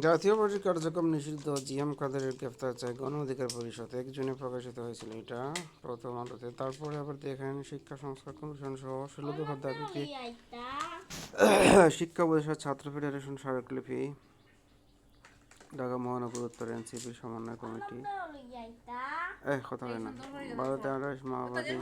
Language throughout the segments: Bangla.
জাতীয় পার্টির কার্যক্রম নিষিদ্ধ জিএম কাদেরের গ্রেফতার চায় গণ অধিকার পরিষদ এক জুনে প্রকাশিত হয়েছিল এটা প্রথম আলোতে তারপরে আবার দেখেন শিক্ষা সংস্কার কমিশন সহ ষোলো দফার দাবিতে শিক্ষা পরিষদ ছাত্র ফেডারেশন স্মারকলিপি ঢাকা মহানগর উত্তর এনসিপি সমন্বয় কমিটি এ কথা হয় না ভারতে আঠাশ মাওবাদী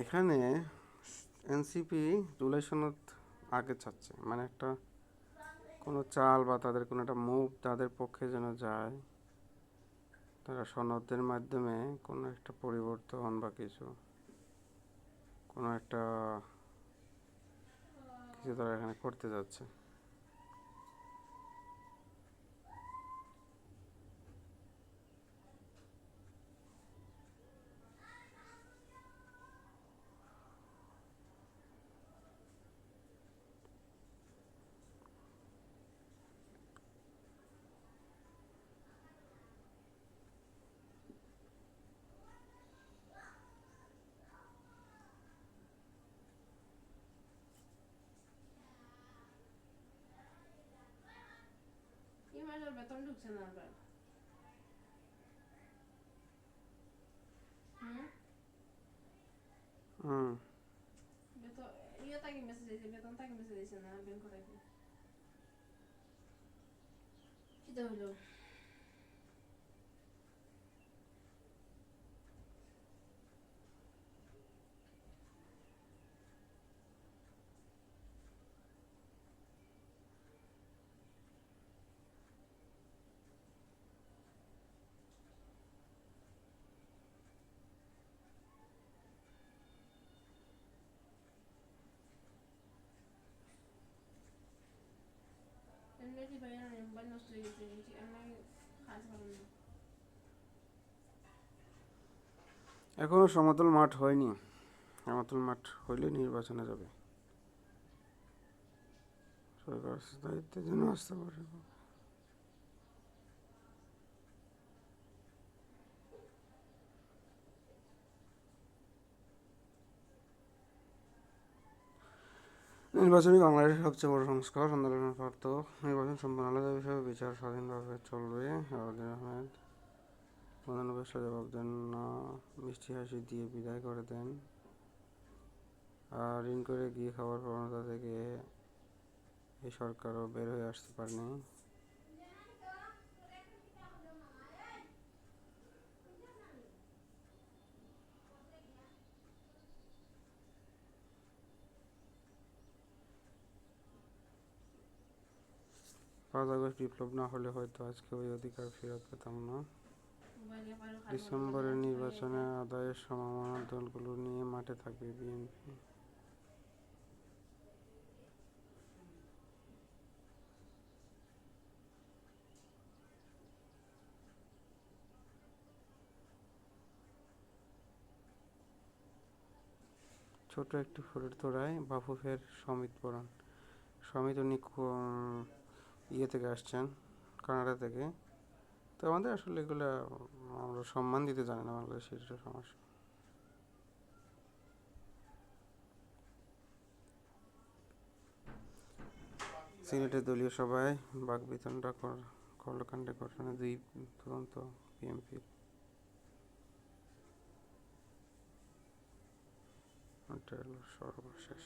এখানে এনসিপি রিলেশনত আগে চাচ্ছে মানে একটা কোনো চাল বা তাদের কোনো একটা মুভ তাদের পক্ষে যেন যায়, তারা সনদের মাধ্যমে কোনো একটা পরিবর্তন বা কিছু, কোনো একটা কিছু তারা এখানে করতে যাচ্ছে এই মাসের বেতন ঢুকছে না আবার। হুম? হুম। বেতন ইয়ে তাকে মেসেজ দিয়েছে বেতন তাকে মেসেজ দিয়েছে না ব্যাংক কি কিটা হলো? এখনও সমতল মাঠ হয়নি। সমতল মাঠ হইলে নির্বাচনে যাবে। সরকার দায়িত্বের জন্য আসতে পারে নির্বাচনী বাংলাদেশের সবচেয়ে বড় সংস্কার, আন্দোলনের পার্থ নির্বাচন সম্পন্ন আলাদা বিষয়ে বিচার স্বাধীনভাবে চলবে। আওয়াজের আহমেদ প্রধান জবাব দেন, না, মিষ্টি হাসি দিয়ে বিদায় করে দেন। আর ঋণ করে গিয়ে খাবার প্রবণতা থেকে এই সরকারও বের হয়ে আসতে পারেনি। পাঁচ আগস্ট বিপ্লব না হলে হয়তো আজকে ওই অধিকার ফেরত পেতাম না। ডিসেম্বরের নির্বাচনে আদায়ের সম্ভাবনা দলগুলো নিয়ে মাঠে থাকবে বিএনপি। ছোট একটি ফুলের তোড়ায় বাফুফের সমিত বরণ সমিত উনি ইয়ে থেকে আসছেন, কানাডা থেকে। তো আমাদের আসলে এগুলো আমরা সম্মান দিতে জানি না, বাংলাদেশের এটা সমস্যা সিনেটের দলীয় সভায় বাকবিতণ্ডা কর- কর্মকাণ্ডে ঘটনা দুই তদন্ত বিএনপির সর্বশেষ।